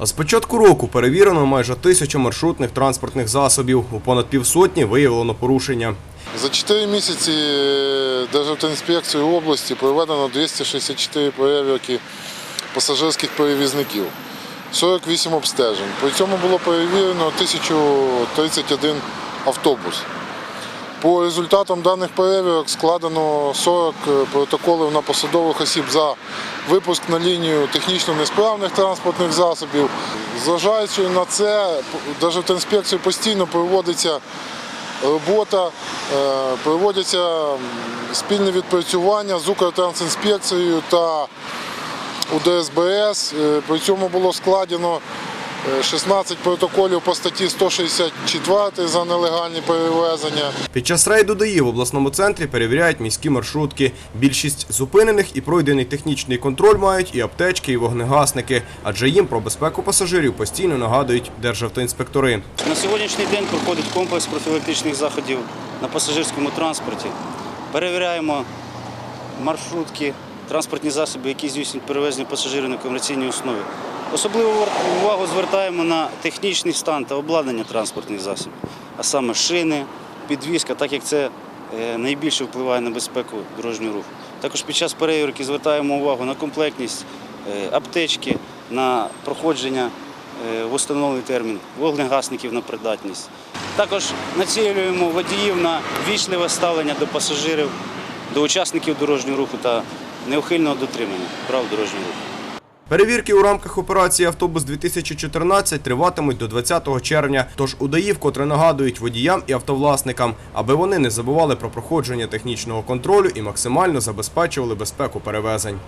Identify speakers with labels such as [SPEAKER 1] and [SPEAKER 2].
[SPEAKER 1] З початку року перевірено майже тисячу маршрутних транспортних засобів. У понад півсотні виявлено порушення.
[SPEAKER 2] За 4 місяці Державтоінспекцією області проведено 264 перевірки пасажирських перевізників, 48 обстежень. При цьому було перевірено 1031 автобус. По результатам даних перевірок складено 40 протоколів на посадових осіб за випуск на лінію технічно несправних транспортних засобів. Зважаючи на це, навіть в Державтоінспекцією постійно проводиться робота, е, проводяться спільне відпрацювання з Укртрансінспекцією та УДСБС. Е, При цьому було складено е, 16 протоколів по статті 164 за нелегальні перевезення.
[SPEAKER 1] Під час рейду ДАІ в обласному центрі перевіряють міські маршрутки. Більшість зупинених і пройдений технічний контроль мають і аптечки, і вогнегасники, адже їм про безпеку пасажирів постійно нагадують державтоінспектори.
[SPEAKER 3] На сьогоднішній день проходить комплекс профілактичних заходів на пасажирському транспорті. Перевіряємо маршрутки, транспортні засоби, які здійснюють перевезення пасажирів на комерційній основі. Особливу увагу звертаємо на технічний стан та обладнання транспортних засобів, а саме шини, підвізка, так як це е, найбільше впливає на безпеку дорожнього руху. Також під час перевірки звертаємо увагу на комплектність е, аптечки, на проходження е, в установлений термін вогнегасників на придатність. Також націлюємо водіїв на вічливе ставлення до пасажирів, до учасників дорожнього руху та неухильного дотримання прав дорожнього руху.
[SPEAKER 1] Перевірки у рамках операції Автобус 2014 триватимуть до 20 червня. Тож у ДАІ вкотре нагадують водіям і автовласникам, аби вони не забували про проходження технічного контролю і максимально забезпечували безпеку перевезень.